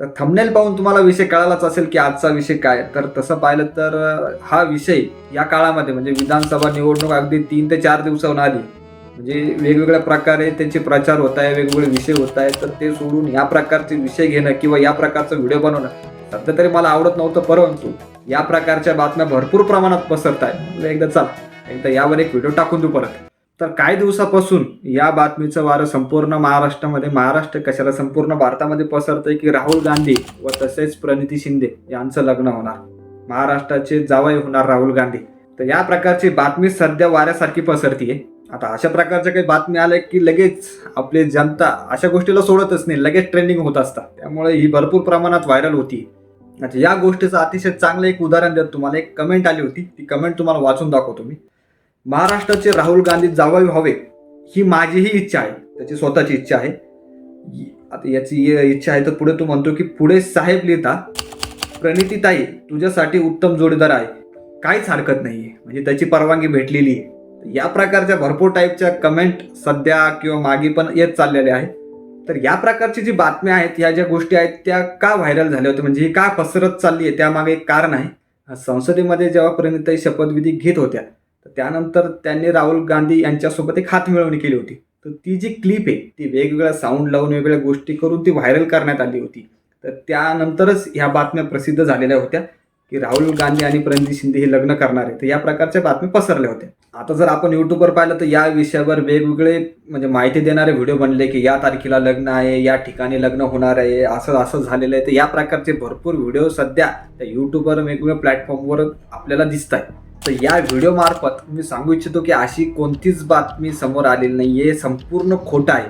तर थंबनेल पाहून तुम्हाला विषय कळालाच असेल की आजचा विषय काय. तर तसं पाहिलं तर हा विषय या काळामध्ये म्हणजे विधानसभा निवडणूक अगदी तीन ते चार दिवसाहून आली म्हणजे वेगवेगळ्या प्रकारे त्यांचे प्रचार होत आहे वेगवेगळे विषय होत आहेत तर ते सोडून या प्रकारचे विषय घेणं किंवा या प्रकारचा व्हिडिओ बनवणं सध्या तरी मला आवडत नव्हतं परंतु या प्रकारच्या बातम्या भरपूर प्रमाणात पसरत आहेत एकदा चला एकदा यावर एक व्हिडिओ टाकून देऊ परत. तर काही दिवसापासून या बातमीचं वारं संपूर्ण महाराष्ट्रामध्ये महाराष्ट्र कशाला संपूर्ण भारतामध्ये पसरतंय की राहुल गांधी व तसेच प्रणिती शिंदे यांचं लग्न होणार? महाराष्ट्राचे जावई होणार राहुल गांधी. तर या प्रकारची बातमी सध्या वाऱ्यासारखी पसरतीये. आता अशा प्रकारच्या काही बातमी आल्या की लगेच आपली जनता अशा गोष्टीला सोडतच नाही लगेच ट्रेंडिंग होत असतात. त्यामुळे ही भरपूर प्रमाणात व्हायरल होती अच्छा या गोष्टीचं अतिशय चांगलं एक उदाहरण देत तुम्हाला. एक कमेंट आली होती. ती कमेंट तुम्हाला वाचून दाखवतो मी. महाराष्ट्राचे राहुल गांधी जावावे व्हावे ही माझीही इच्छा आहे. त्याची स्वतःची इच्छा आहे. आता याची इच्छा आहे तर पुढे तू म्हणतो की पुढे साहेब लिहिता प्रणितीताई तुझ्यासाठी उत्तम जोडीदार आहे. काहीच हरकत नाही आहे म्हणजे त्याची परवानगी भेटलेली आहे. या प्रकारच्या भरपूर टाईपच्या कमेंट सध्या किंवा मागे पण येत चाललेल्या आहेत. तर या प्रकारची जी बातम्या आहेत या ज्या गोष्टी आहेत त्या का व्हायरल झाल्या होत्या? म्हणजे ही का पसरत चालली आहे? त्यामागे एक कारण आहे. संसदेमध्ये जेव्हा प्रणिताई शपथविधी घेत होत्या तर त्यानंतर त्यांनी राहुल गांधी यांच्यासोबत एक हातमिळवणी केली होती. तर ती जी क्लिप आहे ती वेगवेगळ्या साऊंड लावून वेगवेगळ्या गोष्टी करून ती व्हायरल करण्यात आली होती. तर त्यानंतरच ह्या बातम्या प्रसिद्ध झालेल्या होत्या की राहुल गांधी आणि प्रणिती शिंदे हे लग्न करणार आहे तर या प्रकारच्या बातम्या पसरल्या होत्या. आता जर आपण युट्यूबवर पाहिलं तर या विषयावर वेगवेगळे म्हणजे माहिती देणारे व्हिडिओ बनले की या तारखेला लग्न आहे या ठिकाणी लग्न होणार आहे असं असं झालेलं आहे. तर या प्रकारचे भरपूर व्हिडिओ सध्या त्या युट्यूबवर वेगवेगळ्या प्लॅटफॉर्मवर आपल्याला दिसत आहे तर या व्हिडिओ मार्फत मी सांगू इच्छितो की अशी कोणतीच बातमी समोर आलेली नाहीये. संपूर्ण खोटं आहे.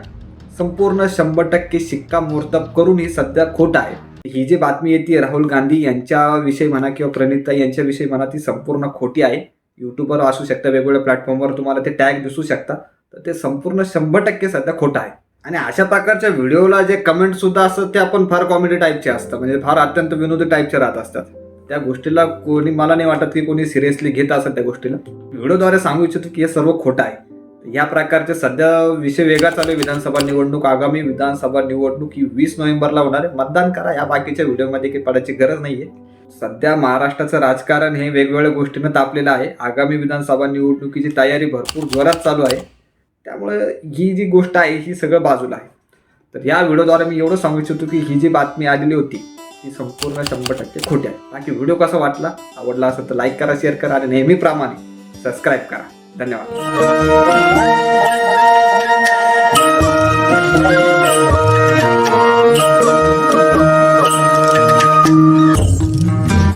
संपूर्ण शंभर टक्के शिक्कामोर्तब करून ही सध्या खोट आहे. ही जी बातमी येते राहुल गांधी यांच्याविषयी म्हणा किंवा प्रणिता यांच्याविषयी म्हणा ती संपूर्ण खोटी आहे. युट्यूबवर असू शकतं वेगवेगळ्या प्लॅटफॉर्मवर तुम्हाला ते टॅग दिसू शकतात. तर ते संपूर्ण शंभर टक्के सध्या खोटं आहे. आणि अशा प्रकारच्या व्हिडिओला जे कमेंट सुद्धा असतात ते आपण फार कॉमेडी टाईपचे असतात. म्हणजे फार अत्यंत विनोदी टाईपचे राहत असतात. त्या गोष्टीला कोणी मला नाही वाटत की कोणी सिरियसली घेत असत त्या गोष्टीला. व्हिडिओद्वारे सांगू इच्छितो की हे सर्व खोटं आहे. या प्रकारचे सध्या विषय वेगळा चालू आहे विधानसभा निवडणूक आगामी विधानसभा निवडणूक ही वीस नोव्हेंबरला होणार आहे. मतदान करा या बाकीच्या व्हिडिओमध्ये काही पडायची गरज नाही आहे सध्या महाराष्ट्राचं राजकारण हे वेगवेगळ्या गोष्टीनं तापलेलं आहे. आगामी विधानसभा निवडणुकीची तयारी भरपूर जोरात चालू आहे. त्यामुळे ही जी गोष्ट आहे ही सगळं बाजूला आहे. तर या व्हिडिओद्वारे मी एवढं सांगू इच्छितो की ही जी बातमी आलेली होती ती संपूर्ण शंभर टक्के खोटी आहे. बाकी व्हिडिओ कसा वाटला आवडला असेल तर लाईक करा शेअर करा आणि नेहमीप्रमाणे सबस्क्राईब करा. धन्यवाद.